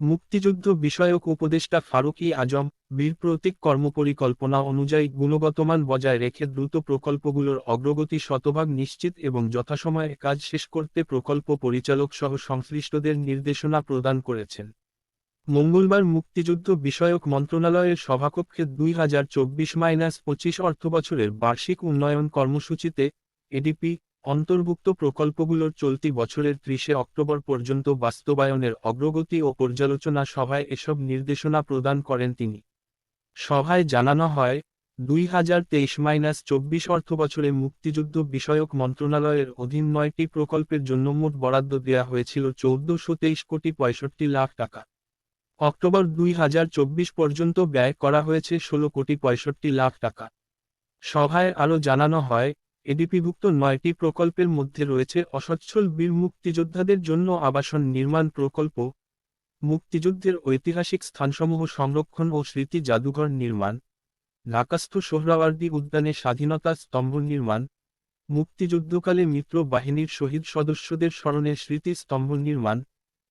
মুক্তিযুদ্ধ বিষয়ক উপদেষ্টা ফারুক আজম, বীর প্রতীক কর্মপরিকল্পনা অনুযায়ী গুণগতমান বজায় রেখে দ্রুত প্রকল্পগুলোর অগ্রগতি শতভাগ নিশ্চিত এবং যথাসময়ে কাজ শেষ করতে প্রকল্প পরিচালক সহ সংশ্লিষ্টদের নির্দেশনা প্রদান করেছেন। মঙ্গলবার মুক্তিযুদ্ধ বিষয়ক মন্ত্রণালয়ের সভাকক্ষে দুই হাজার চব্বিশ মাইনাস পঁচিশ অর্থবছরের বার্ষিক উন্নয়ন কর্মসূচিতে এডিপি অন্তর্ভুক্ত প্রকল্পগুলোর চলতি বছরের ত্রিশে অক্টোবর পর্যন্ত বাস্তবায়নের অগ্রগতি ও পর্যালোচনা সভায় এসব নির্দেশনা প্রদান করেন তিনি। সভায় জানানো হয়, দুই হাজার তেইশ মাইনাস চব্বিশ অর্থবছরে মুক্তিযুদ্ধ বিষয়ক মন্ত্রণালয়ের অধীন নয়টি প্রকল্পের জন্য মোট বরাদ্দ দেওয়া হয়েছিল চৌদ্দশো তেইশ কোটি পঁয়ষট্টি লাখ টাকা। অক্টোবর দুই হাজার চব্বিশ পর্যন্ত ব্যয় করা হয়েছে ষোলো কোটি পঁয়ষট্টি লাখ টাকা। সভায় আরও জানানো হয় এডিপিভুক্ত নয়টি প্রকল্পের মধ্যে রয়েছে অসচ্ছল বীর মুক্তিযোদ্ধাদের জন্য আবাসন নির্মাণ প্রকল্প, মুক্তিযুদ্ধের ঐতিহাসিক স্থানসমূহ সংরক্ষণ ও স্মৃতি জাদুঘর নির্মাণ ঢাকাস্থ সোহরাওয়ার্দী উদ্যানে স্বাধীনতা স্তম্ভ নির্মাণ, মুক্তিযুদ্ধকালে মিত্র বাহিনীর শহীদ সদস্যদের স্মরণে স্মৃতি স্তম্ভ নির্মাণ,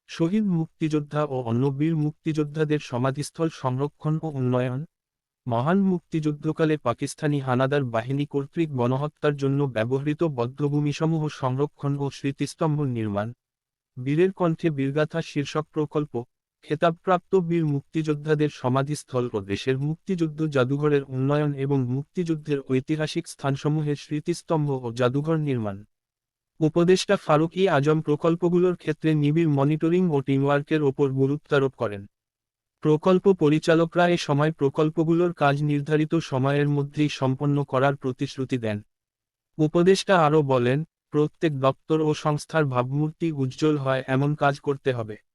শহীদ মুক্তিযোদ্ধা ও অন্য বীর মুক্তিযোদ্ধাদের সমাধিস্থল সংরক্ষণ ও উন্নয়ন মহান মুক্তিযুদ্ধকালে পাকিস্তানি হানাদার বাহিনী কর্তৃক গণহত্যার জন্য ব্যবহৃত বদ্ধভূমিসমূহ সংরক্ষণ ও স্মৃতিস্তম্ভ নির্মাণ। বীরের কণ্ঠে বীরগাথা শীর্ষক প্রকল্প, খেতাবপ্রাপ্ত বীর মুক্তিযোদ্ধাদের সমাধিস্থল ও দেশের মুক্তিযুদ্ধ জাদুঘরের উন্নয়ন এবং মুক্তিযুদ্ধের ঐতিহাসিক স্থানসমূহের স্মৃতিস্তম্ভ ও জাদুঘর নির্মাণ। উপদেষ্টা ফারুক ই আজম প্রকল্পগুলোর ক্ষেত্রে নিবিড় মনিটরিং ও টিমওয়ার্কের ওপর গুরুত্বারোপ করেন। প্রকল্প পরিচালকরা এ সময় প্রকল্পগুলোর কাজ নির্ধারিত সময়ের মধ্যেই সম্পন্ন করার প্রতিশ্রুতি দেন। উপদেষ্টা আরও বলেন, প্রত্যেক দপ্তর ও সংস্থার ভাবমূর্তি উজ্জ্বল হয়, এমন কাজ করতে হবে।